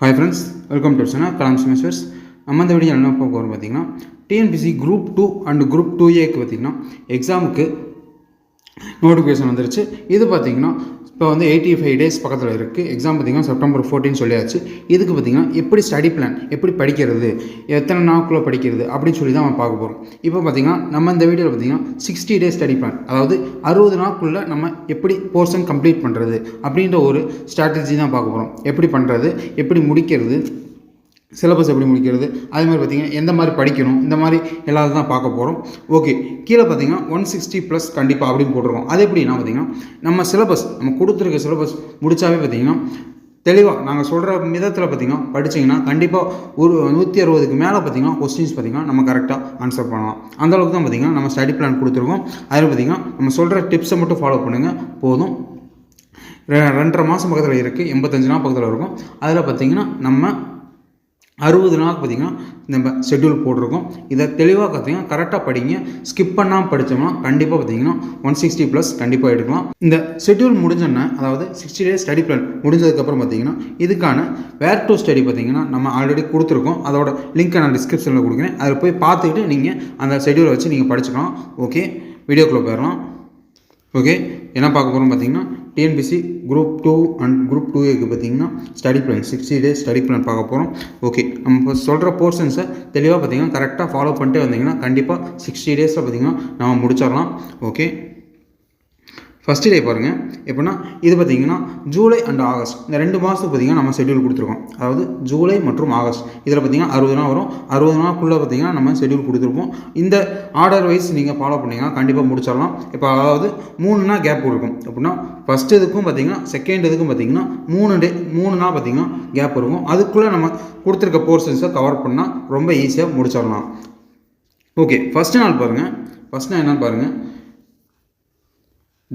Hi friends welcome to Sana Kalam semesters நம்ம இந்த video என்ன பார்க்க போகிறோம் பார்த்தீங்கன்னா TNPSC group two and group two ஏக்கு பார்த்தீங்கன்னா எக்ஸாமுக்கு நோட்டிஃபிகேஷன் வந்துருச்சு. இது பார்த்தீங்கன்னா இப்போ வந்து எயிட்டி ஃபைவ் டேஸ் பக்கத்தில் இருக்குது எக்ஸாம் பார்த்தீங்கன்னா செப்டம்பர் ஃபோர்டீன் சொல்லியாச்சு. இதுக்கு பார்த்தீங்கன்னா எப்படி ஸ்டடி பிளான் எப்படி படிக்கிறது எத்தனை நாட்குள்ளே படிக்கிறது அப்படின்னு சொல்லி தான் நம்ம பார்க்க போகிறோம் இப்போ பார்த்தீங்கன்னா நம்ம இந்த வீடியோவில் பார்த்தீங்கன்னா சிக்ஸ்டி டேஸ் ஸ்டடி பிளான் அதாவது அறுபது நாட்குள்ளே நம்ம எப்படி போர்ஷன் கம்ப்ளீட் பண்ணுறது அப்படின்ற ஒரு ஸ்ட்ராட்டஜி தான் பார்க்க போகிறோம் எப்படி பண்ணுறது எப்படி முடிக்கிறது சிலபஸ் எப்படி முடிக்கிறது? அதே மாதிரி பார்த்தீங்கன்னா எந்த மாதிரி படிக்கணும்? இந்த மாதிரி எல்லாத்தையும் தான் பார்க்க போகிறோம் ஓகே கீழே பார்த்தீங்கன்னா ஒன் சிக்ஸ்டி ப்ளஸ் கண்டிப்பாக அப்படின்னு போட்டிருக்கோம் அது எப்படின்னா பார்த்தீங்கன்னா நம்ம சிலபஸ் நம்ம கொடுத்துருக்க சிலபஸ் முடித்தாவே பார்த்தீங்கன்னா தெளிவாக நாங்கள் சொல்கிற விதத்தில் பார்த்திங்கன்னா படிச்சிங்கன்னா கண்டிப்பாக ஒரு நூற்றி அறுபதுக்கு மேலே பார்த்தீங்கன்னா கொஸ்டின்ஸ் பார்த்தீங்கன்னா நம்ம கரெக்டாக ஆன்சர் பண்ணலாம். அந்தளவுக்கு தான் பார்த்திங்கன்னா நம்ம ஸ்டடி பிளான் கொடுத்துருக்கோம். அதில் பார்த்தீங்கன்னா நம்ம சொல்கிற டிப்ஸை மட்டும் ஃபாலோ பண்ணுங்கள் போதும். ரெ- ரெண்டரை மாதம் பக்கத்தில் இருக்குது எண்பத்தஞ்சு நாள் பக்கத்தில் இருக்கும். அதில் பார்த்தீங்கன்னா நம்ம அறுபது நாள் பார்த்தீங்கன்னா நம்ம ஷெட்யூல் போட்டிருக்கோம். இதை தெளிவாக பார்த்தீங்கன்னா கரெக்டாக படிங்க. ஸ்கிப் பண்ணாமல் படித்தோம்னா கண்டிப்பாக பார்த்தீங்கன்னா ஒன் சிக்ஸ்டி ப்ளஸ் கண்டிப்பாக எடுக்கலாம். இந்த ஷெட்யூல் முடிஞ்சோன்னே அதாவது சிக்ஸ்டி டேஸ் ஸ்டடி பிளான் முடிஞ்சதுக்கப்புறம் பார்த்தீங்கன்னா இதுக்கான வேர் டு ஸ்டடி பார்த்தீங்கன்னா நம்ம ஆல்ரெடி கொடுத்துருக்கோம். அதோட லிங்க்கை நான் டிஸ்கிரிப்ஷனில் கொடுக்குறேன். அதில் போய் பார்த்துக்கிட்டு நீங்கள் அந்த ஷெட்யூலை வச்சு நீங்கள் படிச்சுக்கலாம். ஓகே வீடியோக்குள்ளே போயிடலாம். ஓகே என்ன பார்க்க போகிறோம் பார்த்தீங்கன்னா TNPSC group two and group டூக்கு பார்த்தீங்கன்னா study plan sixty days study plan பார்க்க போகிறோம் ஓகே நம்ம இப்போ சொல்கிற போர்ஷன்ஸை தெளிவாக பார்த்தீங்கன்னா கரெக்டாக ஃபாலோ பண்ணிட்டே வந்தீங்கன்னா கண்டிப்பாக சிக்ஸ்டி டேஸில் பார்த்தீங்கன்னா நம்ம முடிச்சிடலாம். ஓகே ஃபஸ்ட்டு டே பாருங்கள் எப்படின்னா இது பார்த்தீங்கன்னா ஜூலை அண்ட் ஆகஸ்ட் இந்த ரெண்டு மாதத்துக்கு பார்த்தீங்கன்னா நம்ம ஷெட்யூல் கொடுத்துருக்கோம். அதாவது ஜூலை மற்றும் ஆகஸ்ட் இதில் பார்த்தீங்கன்னா அறுபது நாள் வரும். அறுபது நாளுக்குள்ளே பார்த்தீங்கன்னா நம்ம ஷெட்யூல் கொடுத்துருப்போம். இந்த ஆர்டர் வைஸ் நீங்கள் ஃபாலோ பண்ணீங்கன்னா கண்டிப்பாக முடிச்சிடலாம். இப்போ அதாவது மூணுனா கேப் இருக்கும் அப்படின்னா ஃபஸ்ட் இதுக்கும் பார்த்தீங்கன்னா செகண்ட் இதுக்கும் பார்த்தீங்கன்னா மூணு டே மூணு நாள் பார்த்தீங்கன்னா கேப் இருக்கும். அதுக்குள்ளே நம்ம கொடுத்துருக்க போர்ஷன்ஸை கவர் பண்ணால் ரொம்ப ஈஸியாக முடிச்சிடலாம். ஓகே ஃபஸ்ட்டு நாள் பாருங்கள் ஃபஸ்ட் நாள் என்னென்னு பாருங்கள்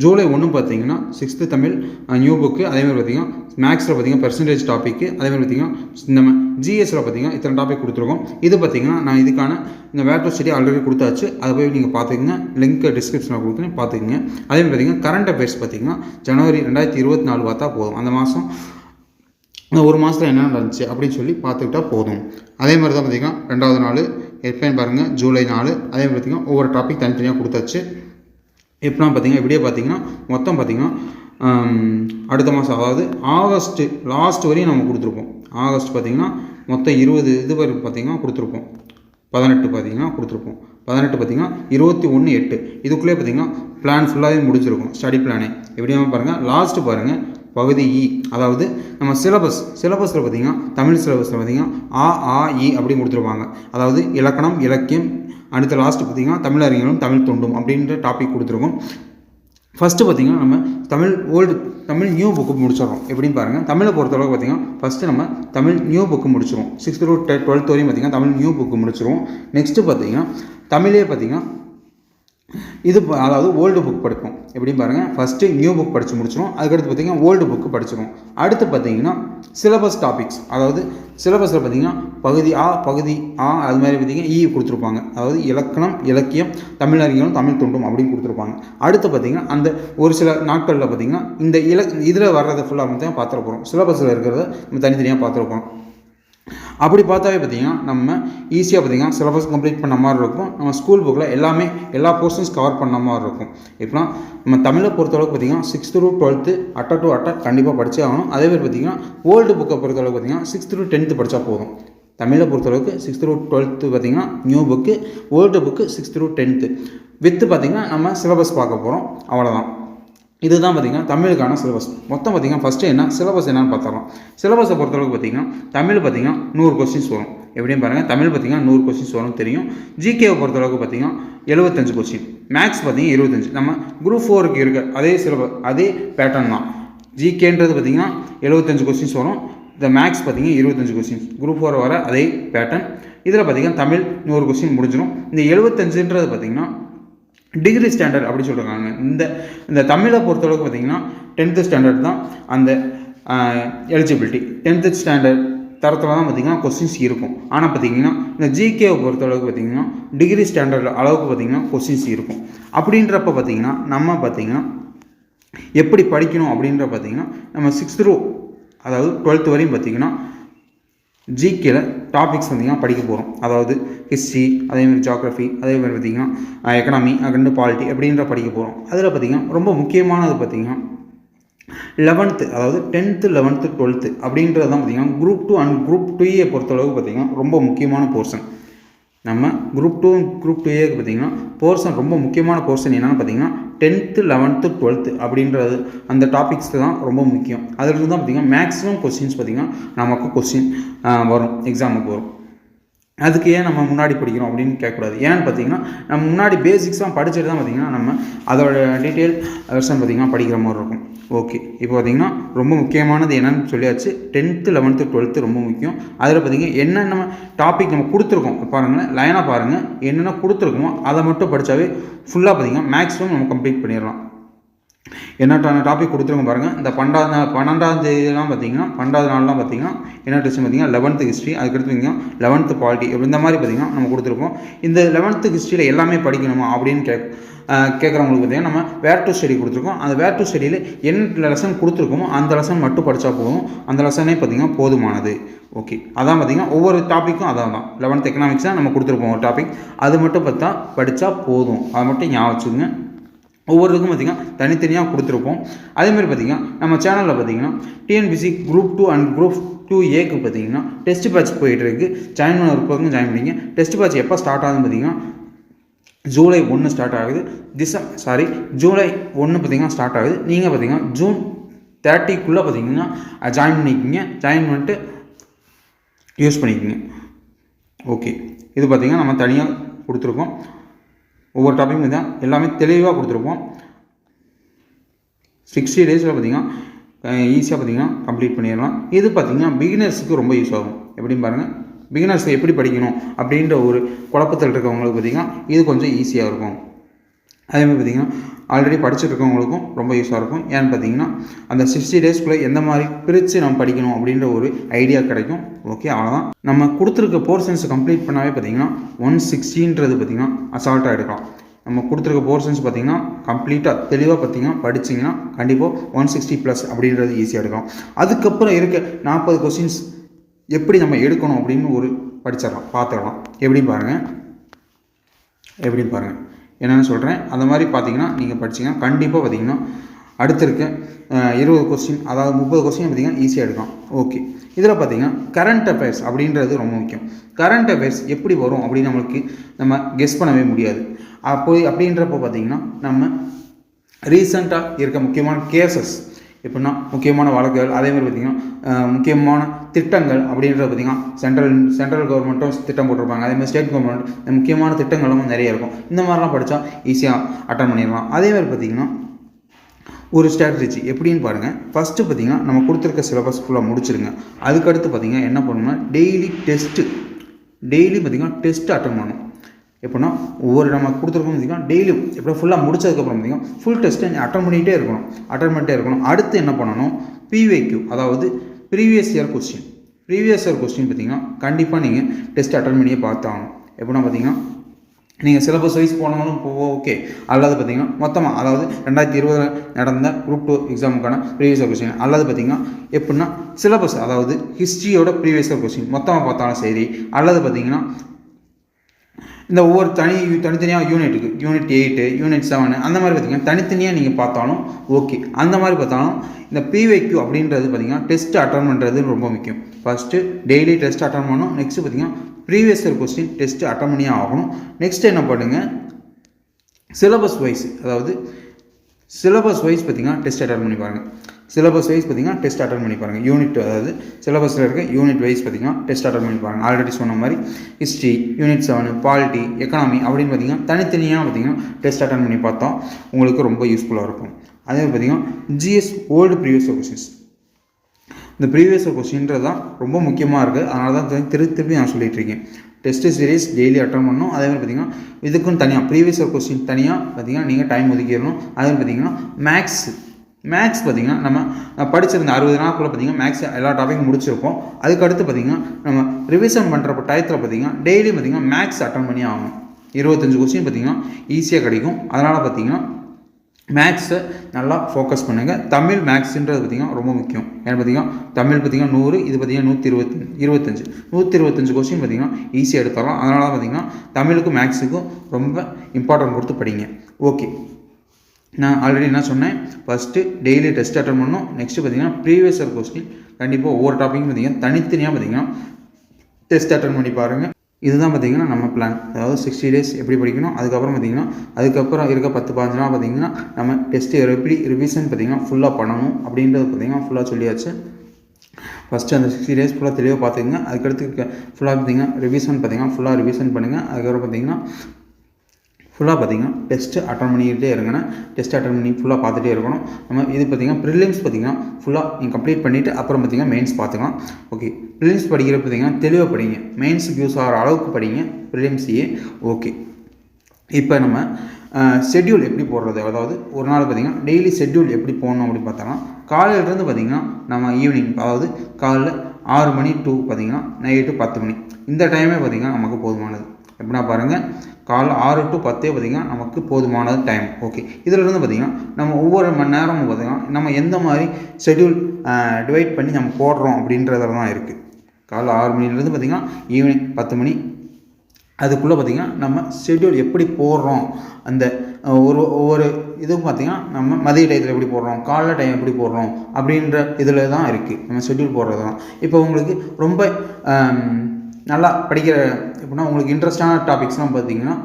ஜூலை ஒன்று பார்த்தீங்கன்னா சிக்ஸ்த்து தமிழ் நியூ புக்கு அதேமாதிரி பார்த்தீங்கன்னா மேக்ஸில் பார்த்தீங்கன்னா பெர்சன்டேஜ் டாப்பிக்கு அதேமாதிரி பார்த்தீங்கன்னா நம்ம ஜிஎஸ்சில் பார்த்தீங்கன்னா இத்தனை டாபிக் கொடுத்துருக்கோம். இது பார்த்தீங்கன்னா நான் இதுக்கான இந்த வேட்டோ ஸ்டடி ஆல்ரெடி கொடுத்தாச்சு. அதை போய் நீங்கள் பார்த்துக்கங்க. லிங்க் டிஸ்கிரிப்ஷனில் கொடுக்குறேன். பார்த்துக்கங்க. அதேமாதிரி பார்த்தீங்கன்னா கரண்ட் அஃபேர்ஸ் பார்த்தீங்கன்னா ஜனவரி ரெண்டாயிரத்தி இருபத்தி நாலு பார்த்தா போதும். அந்த மாதம் இந்த ஒரு மாதத்தில் என்ன நடந்துச்சு அப்படின்னு சொல்லி பார்த்துக்கிட்டா போதும். அதே மாதிரி தான் பார்த்தீங்கன்னா ரெண்டாவது நாள் எப்போன்னு பாருங்கள் ஜூலை நாலு அதே மாதிரி பார்த்தீங்கன்னா ஒவ்வொரு டாபிக் தனித்தனியாக கொடுத்தாச்சு. எப்படிலாம் பார்த்தீங்கன்னா இப்படியே பார்த்தீங்கன்னா மொத்தம் பார்த்தீங்கன்னா அடுத்த மாதம் அதாவது ஆகஸ்ட்டு லாஸ்ட் வரையும் நம்ம கொடுத்துருப்போம். ஆகஸ்ட் பார்த்தீங்கன்னா மொத்தம் இருபது இது வரை பார்த்தீங்கன்னா கொடுத்துருப்போம். பதினெட்டு பார்த்தீங்கன்னா கொடுத்துருப்போம். பதினெட்டு பார்த்தீங்கன்னா இருபத்தி ஒன்று எட்டு. இதுக்குள்ளே பார்த்தீங்கன்னா பிளான் ஃபுல்லாகவே முடிஞ்சிருக்கும். ஸ்டடி பிளானே எப்படியா பாருங்கள் லாஸ்ட்டு பாருங்கள் பகுதி இ அதாவது நம்ம சிலபஸ் சிலபஸில் பார்த்தீங்கன்னா தமிழ் சிலபஸில் பார்த்தீங்கன்னா ஆ ஆ இ அப்படின்னு கொடுத்துருப்பாங்க. அதாவது இலக்கணம் இலக்கியம் அடுத்த லாஸ்ட்டு பார்த்தீங்கன்னா தமிழறிஞரும் தமிழ் தொண்டும் அப்படின்ற டாபிக் கொடுத்துருக்கோம். ஃபஸ்ட்டு பார்த்தீங்கன்னா நம்ம Tamil old Tamil new book முடிச்சிடறோம். எப்படின்னு பாருங்கள் தமிழை பொறுத்தளவுக்கு பார்த்தீங்கன்னா ஃபஸ்ட்டு நம்ம தமிழ் நியூ புக்கு முடிச்சிருவோம். சிக்ஸ்த் டு டுவெல்த் வரையும் பார்த்தீங்கன்னா தமிழ் நியூ புக்கு முடிச்சிருவோம். நெக்ஸ்ட்டு பார்த்தீங்கன்னா தமிழே பார்த்தீங்கன்னா இது அதாவது ஓல்டு புக் படிப்போம். எப்படின்னு பாருங்கள் ஃபஸ்ட்டு நியூ புக் படித்து முடிச்சிடும் அதுக்கடுத்து பார்த்தீங்கன்னா ஓல்டு புக்கு படிச்சிடும் அடுத்து பார்த்தீங்கன்னா சிலபஸ் டாபிக்ஸ் அதாவது சிலபஸில் பார்த்தீங்கன்னா பகுதி ஆ பகுதி ஆ அது மாதிரி பார்த்தீங்கன்னா இ e கொடுத்துருப்பாங்க. அதாவது இலக்கணம் இலக்கியம் தமிழறிஞரும் தமிழ் தொண்டும் அப்படின்னு கொடுத்துருப்பாங்க. அடுத்து பார்த்தீங்கன்னா அந்த ஒரு சில நாட்களில் பார்த்தீங்கன்னா இந்த இல இதில் வர்றதை ஃபுல்லாக மட்டும் பார்த்துட போகிறோம் சிலபஸில் இருக்கிறத நம்ம தனித்தனியாக பார்த்துருப்போம் அப்படி பார்த்தாவே பார்த்தீங்கன்னா நம்ம ஈஸியாக பார்த்தீங்கன்னா சிலபஸ் கம்ப்ளீட் பண்ண மாதிரி இருக்கும். நம்ம ஸ்கூல் புக்கில் எல்லாமே எல்லா போர்ஷன்ஸ் கவர் பண்ண மாதிரி இருக்கும். இப்போலாம் நம்ம தமிழை பொறுத்தளவுக்கு பார்த்தீங்கன்னா சிக்ஸ்த் டு டுவெல்த்து அட்டா டு அட்டா கண்டிப்பாக படித்தே ஆகணும். அதே மாதிரி பார்த்திங்கன்னா ஓல்டு புக்கை பொறுத்தளவுக்கு பார்த்தீங்கன்னா சிக்ஸ்த் டு டென்த்து படித்தா போதும். தமிழை பொறுத்தளவுக்கு சிக்ஸ்த் டு டுவெல்த்து பார்த்திங்கன்னா new book old book sixth to tenth with பார்த்திங்கன்னா நம்ம சிலபஸ் பார்க்க போகிறோம் அவ்வளோதான் இதுதான் பார்த்தீங்கன்னா தமிழுக்கான சிலபஸ் மொத்தம் பார்த்தீங்கன்னா ஃபஸ்ட்டு என்ன? சிலபஸ் என்னன்னு பார்த்தரலாம் சிலபஸை பொறுத்தளவுக்கு பார்த்தீங்கன்னா தமிழ் பார்த்தீங்கன்னா நூறு கொஸ்டின்ஸ் வரும். எப்படின்னு பாருங்கள் தமிழ் பார்த்தீங்கன்னா நூறு கொஸ்டின்ஸ் வரும் தெரியும். ஜிகேவை பொறுத்தளவுக்கு பார்த்தீங்கன்னா எழுபத்தஞ்சு கொஸ்டின் மேக்ஸ் பார்த்தீங்கன்னா இருபத்தஞ்சு நம்ம குரூப் ஃபோருக்கு இருக்க அதே சிலபஸ் அதே பேட்டர்ன் தான். ஜிகேன்றது பார்த்திங்கன்னா எழுபத்தஞ்சு கொஸ்டின்ஸ் வரும். இந்த மேக்ஸ் பார்த்திங்கன்னா இருபத்தஞ்சு கொஸ்டின்ஸ் குரூப் ஃபோர் வர அதே பேட்டர்ன் இதில் பார்த்தீங்கன்னா தமிழ் நூறு கொஸ்டின் முடிஞ்சிடும் இந்த எழுபத்தஞ்சுன்றது பார்த்திங்கன்னா டிகிரி ஸ்டாண்டர்ட் அப்படி சொல்கிறாங்க இந்த இந்த தமிழை பொறுத்தளவுக்கு பார்த்தீங்கன்னா டென்த்து ஸ்டாண்டர்ட் தான் அந்த எலிஜிபிலிட்டி டென்த்து ஸ்டாண்டர்ட் தரத்தில் தான் பார்த்தீங்கன்னா கொஸ்டின்ஸ் இருக்கும். ஆனால் பார்த்தீங்கன்னா இந்த ஜிகேவை பொறுத்தளவுக்கு பார்த்தீங்கன்னா டிகிரி ஸ்டாண்டர்ட் அளவுக்கு பார்த்தீங்கன்னா கொஸ்டின்ஸ் இருக்கும். அப்படின்றப்ப பார்த்தீங்கன்னா நம்ம பார்த்தீங்கன்னா எப்படி படிக்கணும் அப்படின்ற பார்த்தீங்கன்னா நம்ம சிக்ஸ்த் ரோ அதாவது டுவெல்த் வரையும் பார்த்தீங்கன்னா ஜிகேல டாபிக்ஸ் பார்த்தீங்கன்னா படிக்க போகிறோம் அதாவது ஹிஸ்ட்ரி அதேமாதிரி ஜாகிரஃபி அதேமாதிரி பார்த்திங்கன்னா எக்கனாமி அகண்டு பாலிட்டி அப்படின்ற படிக்க போகிறோம் அதில் பார்த்திங்கன்னா ரொம்ப முக்கியமானது பார்த்திங்கன்னா லெவன்த்து அதாவது டென்த்து லெவன்த்து டுவெல்த்து அப்படின்றது தான் பார்த்திங்கன்னா குரூப் டூ அண்ட் குரூப் டூயை பொறுத்தளவுக்கு பார்த்திங்கன்னா ரொம்ப முக்கியமான போர்ஷன் நம்ம குரூப் டூ குரூப் டூ ஏக்கு பார்த்தீங்கன்னா போர்ஷன் ரொம்ப முக்கியமான போர்ஷன் என்னென்னு பார்த்தீங்கன்னா டென்த்து லெவன்த்து டுவெல்த்து அப்படின்றது அந்த டாபிக்ஸ் தான் ரொம்ப முக்கியம். அதிலிருந்து தான் பார்த்தீங்கன்னா மேக்ஸிமம் கொஸ்டின்ஸ் பார்த்திங்கன்னா நமக்கு கொஸ்டின் வரும் எக்ஸாமுக்கு வரும். அதுக்கு ஏன் நம்ம முன்னாடி படிக்கிறோம் அப்படின்னு கேட்கக்கூடாது. ஏன்னு பார்த்தீங்கன்னா நம்ம முன்னாடி பேசிக்ஸ்லாம் படிச்சுட்டு தான் பார்த்தீங்கன்னா நம்ம அதோட டீட்டெயில் வெர்ஷன் பார்த்திங்கன்னா படிக்கிற மாதிரி இருக்கும். ஓகே இப்போ பார்த்திங்கன்னா ரொம்ப முக்கியமானது என்னென்னு சொல்லியாச்சு. டென்த்து லெவன்த்து டுவெல்த்து ரொம்ப முக்கியம். அதில் பார்த்திங்கன்னா என்னென்ன டாபிக் நம்ம கொடுத்துருக்கோம். பாருங்களேன் லைனாக பாருங்கள் என்னென்ன கொடுத்துருக்கோமோ அதை மட்டும் படித்தாவே ஃபுல்லாக பார்த்திங்கன்னா மேக்ஸிமம் நம்ம கம்ப்ளீட் பண்ணிடலாம். என்னட்டான டாபிக் கொடுத்துருங்க பாருங்கள் இந்த பன்னெண்டாவது நாள் பன்னெண்டாம் தேதியெலாம் பார்த்தீங்கன்னா பன்னெண்டாவது நாள்லாம் பார்த்தீங்கன்னா என்ன டெஸ்ட் பார்த்தீங்கன்னா லெவன்த்து ஹிஸ்ட்ரி அதுக்கடுத்து பார்த்தீங்கன்னா லெவன்த்து பாலிட்டி இந்த மாதிரி பார்த்தீங்கன்னா நம்ம கொடுத்துருப்போம். இந்த லெவன்த்து ஹிஸ்ட்ரியில் எல்லாமே படிக்கணுமா அப்படின்னு கேட்க கேட்குறவங்களுக்கு பார்த்தீங்கன்னா நம்ம வேர் டு ஸ்டடி கொடுத்துருக்கோம். அந்த வேர் டு ஸ்டடியில் என்ன லெசன் கொடுத்துருக்கோமோ அந்த லெசன் மட்டும் படித்தா போதும். அந்த லெசனே பார்த்திங்கன்னா போதுமானது. ஓகே அதான் பார்த்திங்கன்னா ஒவ்வொரு டாப்பிக்கும் அதான் தான். லெவன்த் எக்கனாமிக்ஸ் தான் நம்ம கொடுத்துருப்போம் ஒரு டாபிக் அது மட்டும் பார்த்தா படித்தா போதும். அதை மட்டும் ஞாபகம் வச்சுக்கோங்க. ஒவ்வொருத்துக்கும் பார்த்திங்கன்னா தனித்தனியாக கொடுத்துருப்போம். அதேமாதிரி பார்த்திங்கன்னா நம்ம சேனலில் பார்த்திங்கன்னா TNPSC group two and group two ஏக்கு பார்த்தீங்கன்னா டெஸ்ட் பேட்ச் போயிட்டு இருக்குது ஜாயின் பண்ண ஒரு ஜாயின் பண்ணிங்க. டெஸ்ட் பேட்ச் எப்போ ஸ்டார்ட் ஆகுதுன்னு பார்த்தீங்கன்னா ஜூலை ஒன்று ஸ்டார்ட் ஆகுது. டிசம் சாரி uh, ஜூலை ஒன்று பார்த்திங்கன்னா ஸ்டார்ட் ஆகுது. நீங்கள் பார்த்திங்கன்னா ஜூன் தேர்ட்டிக்குள்ளே பார்த்தீங்கன்னா ஜாயின் பண்ணிக்கிங்க. ஜாயின் பண்ணிட்டு யூஸ் பண்ணிக்கோங்க. ஓகே இது பார்த்திங்கன்னா நம்ம தனியாக கொடுத்துருக்கோம். ஒவ்வொரு டாப்பிக்கும் தான் எல்லாமே தெளிவாக கொடுத்துருப்போம். சிக்ஸ்டி டேஸில் பார்த்திங்கன்னா ஈஸியாக பார்த்திங்கன்னா கம்ப்ளீட் பண்ணிடலாம். இது பார்த்திங்கன்னா பிகினர்ஸுக்கு ரொம்ப யூஸ் ஆகும். எப்படின்னு பாருங்கள் பிகினர்ஸ் எப்படி படிக்கணும் அப்படின்ற ஒரு குழப்பத்தில் இருக்கவங்களுக்கு பார்த்திங்கன்னா இது கொஞ்சம் ஈஸியாக இருக்கும். அதேமாதிரி பார்த்திங்கன்னா ஆல்ரெடி படிச்சிட்டுருக்கவங்களுக்கும் ரொம்ப யூஸாக இருக்கும். ஏன்னு பார்த்தீங்கன்னா அந்த சிக்ஸ்டி டேஸ்க்குள்ளே எந்த மாதிரி பிரித்து நம்ம படிக்கணும் அப்படின்ற ஒரு ஐடியா கிடைக்கும். ஓகே அவ்வளோதான் நம்ம கொடுத்துருக்க போர்ஷன்ஸ் கம்ப்ளீட் பண்ணாவே பார்த்தீங்கன்னா ஒன் சிக்ஸ்டின்றது பார்த்திங்கன்னா அசால்ட்டாக எடுக்கலாம் நம்ம கொடுத்துருக்க போர்ஷன்ஸ் பார்த்திங்கன்னா கம்ப்ளீட்டாக தெளிவாக பார்த்தீங்கன்னா படிச்சிங்கன்னா கண்டிப்பாக ஒன் சிக்ஸ்டி ப்ளஸ் அப்படின்றது ஈஸியாக எடுக்கலாம். அதுக்கப்புறம் இருக்க நாற்பது கொஸ்டின்ஸ் எப்படி நம்ம எடுக்கணும் அப்படின்னு ஒரு படிச்சிடலாம். பார்த்துடலாம். எப்படி பாருங்கள் எப்படின்னு பாருங்கள் என்னென்னு சொல்கிறேன் அந்த மாதிரி பார்த்தீங்கன்னா நீங்கள் படிச்சிங்கன்னா கண்டிப்பாக பார்த்தீங்கன்னா அடுத்து இருக்க இருபது கொஸ்டின் அதாவது முப்பது கொஸ்டின் பார்த்தீங்கன்னா ஈஸியாக எடுக்கலாம். ஓகே இதில் பார்த்தீங்கன்னா கரண்ட் அஃபேர்ஸ் அப்படின்றது ரொம்ப முக்கியம். கரண்ட் அஃபேர்ஸ் எப்படி வரும் அப்படின்னு நம்மளுக்கு நம்ம கெஸ் பண்ணவே முடியாது. அப்போ அப்படின்றப்போ பார்த்தீங்கன்னா நம்ம ரீசண்டாக இருக்க முக்கியமான கேசஸ் எப்படின்னா முக்கியமான வழக்குகள் அதேமாதிரி பார்த்திங்கன்னா முக்கியமான திட்டங்கள் அப்படின்றத பார்த்திங்கன்னா சென்ட்ரல் சென்ட்ரல் கவர்மெண்ட்டும் திட்டம் போட்டிருப்பாங்க. அதேமாதிரி ஸ்டேட் கவர்மெண்ட் முக்கியமான திட்டங்களும் நிறைய இருக்கும். இந்த மாதிரிலாம் படித்தா ஈஸியாக அட்டன் பண்ணிடலாம். அதேமாதிரி பார்த்திங்கன்னா ஒரு ஸ்ட்ராட்டஜி எப்படின்னு பாருங்கள் ஃபஸ்ட்டு பார்த்திங்கன்னா நம்ம கொடுத்துருக்க சிலபஸ் ஃபுல்லாக முடிச்சிருங்க. அதுக்கடுத்து பார்த்திங்கன்னா என்ன பண்ணணும்னா டெய்லி டெஸ்ட்டு டெய்லி பார்த்திங்கன்னா டெஸ்ட்டு அட்டன் பண்ணணும். எப்படின்னா ஒவ்வொரு நம்ம கொடுத்துருக்கோம் பார்த்திங்கன்னா டெய்லியும் எப்படி ஃபுல்லாக முடிச்சதுக்கப்புறம் பார்த்திங்கன்னா ஃபுல் டெஸ்ட்டை நீங்கள் அட்டன் பண்ணிகிட்டே இருக்கணும். அட்டன் பண்ணிட்டே இருக்கணும். அடுத்து என்ன பண்ணணும்? பிவேக்யூ அதாவது previous year question previous year question பார்த்திங்கன்னா கண்டிப்பாக நீங்கள் டெஸ்ட் அட்டன் பண்ணியே பார்த்தாகணும். எப்படின்னா பார்த்திங்கன்னா நீங்கள் சிலபஸ் வைஸ் போனாலும் ஓகே அல்லது பார்த்தீங்கன்னா மொத்தமாக அதாவது ரெண்டாயிரத்தி இருபதில் நடந்த குரூப் டூ எக்ஸாமுக்கான ப்ரீவியஸ் கொஸ்டின் அல்லது பார்த்தீங்கன்னா எப்படின்னா சிலபஸ் அதாவது ஹிஸ்ட்ரியோட ப்ரீவியஸ் கொஸ்டின் மொத்தமாக பார்த்தாலும் சரி. அல்லது பார்த்தீங்கன்னா இந்த ஒவ்வொரு தனி தனித்தனியாக யூனிட்டுக்கு யூனிட் எயிட்டு யூனிட் செவனு அந்த மாதிரி பார்த்திங்கன்னா தனித்தனியாக நீங்கள் பார்த்தாலும் ஓகே அந்த மாதிரி பார்த்தாலும் இந்த பிவைக்யூ அப்படின்றது பார்த்திங்கன்னா டெஸ்ட் அட்டன் பண்ணுறது ரொம்ப முக்கியம். ஃபஸ்ட்டு டெய்லி டெஸ்ட் அட்டன் பண்ணணும். நெக்ஸ்ட்டு பார்த்திங்கன்னா previous year question test attend பண்ணியே ஆகணும். நெக்ஸ்ட் என்ன பண்ணுங்கள் சிலபஸ் வைஸ் அதாவது சிலபஸ் வைஸ் பார்த்திங்கன்னா டெஸ்ட் அட்டன் பண்ணி பாருங்கள் சிலபஸ் வைஸ் பார்த்திங்கன்னா டெஸ்ட் அட்டன் பண்ணி பாருங்கள் யூனிட் அதாவது சிலபஸில் இருக்க யூனிட் வைஸ் பார்த்திங்கன்னா டெஸ்ட் அட்டன் பண்ணி பாருங்கள் ஆல்ரெடி சொன்ன மாதிரி history unit seven polity economy அப்படின்னு பார்த்திங்கன்னா தனித்தனியாக பார்த்திங்கன்னா டெஸ்ட் அட்டன் பண்ணி பார்த்தா உங்களுக்கு ரொம்ப யூஸ்ஃபுல்லாக இருக்கும். அதே பார்த்திங்கன்னா ஜிஎஸ் ஓல்டு ப்ரீவியஸ் கொஷின்ஸ் இந்த ப்ரீவியஸ் கொஸ்டின்றது தான் ரொம்ப முக்கியமாக இருக்குது அதனால தான் திருப்பி திருப்பி நான் சொல்லிகிட்டு இருக்கேன். டெஸ்ட்டு சீரீஸ் டெய்லி அட்டன் பண்ணணும். அதே மாதிரி பார்த்திங்கன்னா இதுக்கும் தனியாக ப்ரீவியஸ் கொஸ்டின் தனியாக பார்த்திங்கன்னா நீங்கள் டைம் ஒதுக்கிடணும். அதே மாதிரி பார்த்திங்கன்னா மேக்ஸ் மேக்ஸ் பார்த்திங்கன்னா நம்ம படிச்சிருந்த அறுபது நாளுக்குள்ளே பார்த்திங்கன்னா மேக்ஸ் எல்லா டாப்பிக்கும் முடிச்சிருப்போம். அதுக்கடுத்து பார்த்திங்கன்னா நம்ம ரிவிஷன் பண்ணுறப்ப டயத்தில் பார்த்திங்கன்னா டெய்லி பார்த்திங்கன்னா மேக்ஸ் அட்டன் பண்ணி ஆகணும். இருபத்தஞ்சு கொஸ்டின் பார்த்திங்கன்னா ஈஸியாக கிடைக்கும். அதனால் பார்த்திங்கன்னா மேக்ஸை நல்லா ஃபோக்கஸ் பண்ணுங்கள் தமிழ் மேக்ஸுன்றது பார்த்திங்கன்னா ரொம்ப முக்கியம். ஏன்னா பார்த்திங்கன்னா தமிழ் பார்த்திங்கன்னா நூறு இது பார்த்திங்கன்னா நூற்றி இருபத்தி இருபத்தஞ்சு. நூற்றி இருபத்தஞ்சு கொஸ்டின் பார்த்திங்கன்னா ஈஸியாக எடுத்துடலாம். அதனால தான் பார்த்திங்கன்னா தமிழுக்கும் மேக்ஸுக்கும் ரொம்ப இம்பார்ட்டன்ட் கொடுத்து படிங்க. ஓகே நான் ஆல்ரெடி என்ன சொன்னேன்? ஃபஸ்ட்டு டெய்லி டெஸ்ட் அட்டன் பண்ணணும். நெக்ஸ்ட்டு பார்த்தீங்கன்னா ப்ரீவியஸர் கொஸ்டின் கண்டிப்பாக ஒவ்வொரு டாப்பிக்கும் பார்த்தீங்கன்னா தனித்தனியாக பார்த்தீங்கன்னா டெஸ்ட் அட்டன் பண்ணி பாருங்கள் இதுதான் பார்த்தீங்கன்னா நம்ம பிளான் அதாவது சிக்ஸ்டி டேஸ் எப்படி படிக்கணும்? அதுக்கப்புறம் பார்த்தீங்கன்னா அதுக்கப்புறம் இருக்க பத்து பதினஞ்சு நாள் பார்த்தீங்கன்னா நம்ம டெஸ்ட்டு எப்படி ரிவிஷன் பார்த்தீங்கன்னா ஃபுல்லாக பண்ணணும். அப்படின்றது பார்த்தீங்கன்னா ஃபுல்லாக சொல்லியாச்சு. ஃபஸ்ட்டு அந்த சிக்ஸ்டி டேஸ் ஃபுல்லாக தெளிவாக பார்த்துக்குங்க. அதுக்கடுத்து ஃபுல்லாக பார்த்தீங்கன்னா ரிவிஷன் பார்த்தீங்கன்னா ஃபுல்லாக ரிவிஷன் பண்ணுங்கள் அதுக்கப்புறம் பார்த்தீங்கன்னா ஃபுல்லாக பார்த்தீங்கன்னா டெஸ்ட்டு அட்டன் பண்ணிக்கிட்டே இருங்கண்ணா டெஸ்ட் அட்டன் பண்ணி ஃபுல்லாக பார்த்துட்டே இருக்கணும். நம்ம இது பார்த்தீங்கன்னா ப்ரிலிம்ஸ் பார்த்தீங்கன்னா ஃபுல்லாக நீங்கள் கம்ப்ளீட் பண்ணிவிட்டு அப்புறம் பார்த்திங்கன்னா மெயின்ஸ் பார்த்துக்கலாம். ஓகே ப்ரிலிம்ஸ் படிக்கிற பார்த்தீங்கன்னா தெளிவாக படிங்க. மெயின்ஸுக்கு யூஸ் ஆகிற அளவுக்கு படிங்க. ப்ரிலிம்ஸையே ஓகே இப்போ நம்ம ஷெட்யூல் எப்படி போடுறது? அதாவது ஒரு நாள் பார்த்திங்கன்னா டெய்லி ஷெட்யூல் எப்படி போடணும் அப்படின்னு பார்த்தோம்னா காலையிலேருந்து பார்த்திங்கன்னா நம்ம ஈவினிங் அதாவது காலைல ஆறு மணி டூ பார்த்திங்கன்னா நைட்டு பத்து மணி. இந்த டைமே பார்த்திங்கன்னா நமக்கு போதுமானது. எப்படின்னா பாருங்கள் காலைல ஆறு டு பத்தே பார்த்திங்கன்னா நமக்கு போதுமானது டைம் ஓகே இதில் இருந்து பார்த்திங்கன்னா நம்ம ஒவ்வொரு மணி நேரமும் பார்த்திங்கன்னா நம்ம எந்த மாதிரி ஷெட்யூல் டிவைட் பண்ணி நம்ம போடுறோம் அப்படின்றதுல தான் இருக்குது காலைல ஆறு மணிலேருந்து பார்த்திங்கன்னா ஈவினிங் பத்து மணி. அதுக்குள்ளே பார்த்திங்கன்னா நம்ம ஷெட்யூல் எப்படி போடுறோம்? அந்த ஒரு ஒவ்வொரு இதுவும் பார்த்திங்கன்னா நம்ம மதிய டயத்தில் எப்படி போடுறோம்? காலைல டைம் எப்படி போடுறோம்? அப்படின்ற இதில் தான் இருக்குது நம்ம ஷெட்யூல் போடுறது தான். இப்போ உங்களுக்கு ரொம்ப நல்லா படிக்கிற எப்படின்னா உங்களுக்கு இன்ட்ரெஸ்டான டாபிக்ஸ்லாம் பார்த்தீங்கன்னா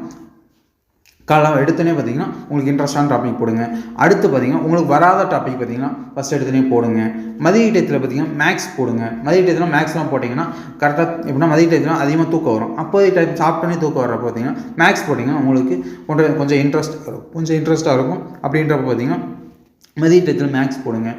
காலம் எடுத்தோன்னே பார்த்தீங்கன்னா உங்களுக்கு இன்ட்ரெஸ்டான டாபிக் போடுங்க. அடுத்து பார்த்தீங்கன்னா உங்களுக்கு வராத டாபிக் பார்த்தீங்கன்னா ஃபஸ்ட் எடுத்தோடனே போடுங்க. மதிய டயத்தில் பார்த்தீங்கன்னா மேக்ஸ் போடுங்க. மதிய டயத்தில் மேக்ஸ்லாம் போட்டிங்கன்னா கரெக்டாக எப்படின்னா மதிய டயத்தில் அதிகமாக தூக்கம் வரும். அப்போதைய டைம் சாப்பிட்டோன்னே தூக்கம் வர்றப்ப பார்த்தீங்கன்னா மேக்ஸ் போட்டிங்கன்னா உங்களுக்கு கொஞ்சம் கொஞ்சம் இன்ட்ரெஸ்ட் கொஞ்சம் இன்ட்ரெஸ்ட்டாக இருக்கும். அப்படின்றப்ப பார்த்தீங்கன்னா மதிய டயத்தில் மேக்ஸ் போடுங்க.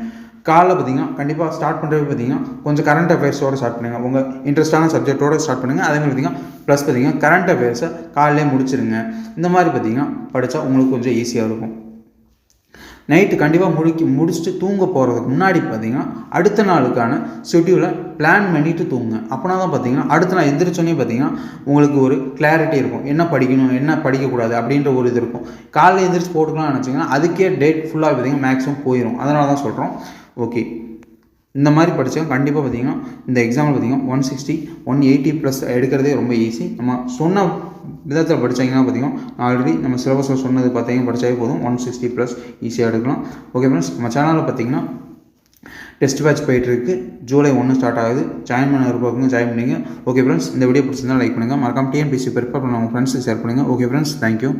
காலைல பார்த்தீங்கன்னா கண்டிப்பாக ஸ்டார்ட் பண்ணுறது பார்த்தீங்கன்னா கொஞ்சம் கரண்ட் அஃபேர்ஸோடு ஸ்டார்ட் பண்ணுங்கள் உங்கள் இன்ட்ரெஸ்டான சப்ஜெக்டோடு ஸ்டார்ட் பண்ணுங்கள் அதே மாதிரி பார்த்தீங்கன்னா ப்ளஸ் பார்த்தீங்கன்னா கரண்ட் அஃபேர்ஸை காலையிலே முடிச்சிருங்க. இந்த மாதிரி பார்த்தீங்கன்னா படித்தா உங்களுக்கு கொஞ்சம் ஈஸியாக இருக்கும். நைட்டு கண்டிப்பாக முடிக்க முடிச்சுட்டு தூங்க போகிறதுக்கு முன்னாடி பார்த்தீங்கன்னா அடுத்த நாளுக்கான ஷெட்யூலை பிளான் பண்ணிவிட்டு தூங்குங்க. அப்போனா தான் பார்த்தீங்கன்னா அடுத்த நாள் எந்திரிச்சோன்னே பார்த்தீங்கன்னா உங்களுக்கு ஒரு கிளாரிட்டி இருக்கும். என்ன படிக்கணும் என்ன படிக்கக்கூடாது அப்படின்ற ஒரு இது இருக்கும். காலையில் எந்திரிச்சு போட்டுக்கலாம்னு நினச்சிங்கன்னா அதுக்கே டேட் ஃபுல்லாக பார்த்தீங்கன்னா மேக்ஸிமம் போயிடும் அதனால தான் சொல்கிறோம் ஓகே இந்த மாதிரி படித்தா கண்டிப்பாக பார்த்தீங்கன்னா இந்த எக்ஸாமில் பார்த்தீங்கன்னா one sixty one eighty plus எடுக்கிறதே ரொம்ப ஈஸி நம்ம சொன்ன விதத்தில் படித்தாங்கன்னா பார்த்தீங்கன்னா ஆல்ரெடி நம்ம சிலபஸில் சொன்னது பார்த்தீங்கன்னா படித்தாவே போதும். ஒன் சிக்ஸ்டி ப்ளஸ் ஈஸியாக எடுக்கலாம். ஓகே ஃப்ரெண்ட்ஸ் நம்ம சேனலில் பார்த்தீங்கன்னா டெஸ்ட் பேட்ச் போயிட்டுருக்கு ஜூலை ஒன்று ஸ்டார்ட் ஆகுது. ஜாயின் பண்ண இருப்பாங்க ஜாயின் பண்ணிங்க ஓகே ஃப்ரெண்ட்ஸ் இந்த வீடியோ பிடிச்சிருந்தா லைக் பண்ணுங்கள் மறக்காம டிஎன்பிசி ப்ரிப்பேர் பண்ண உங்கள் ஃப்ரெண்ட்ஸுக்கு ஷேர் பண்ணுங்கள் ஓகே ஃப்ரெண்ட்ஸ் தேங்க்யூ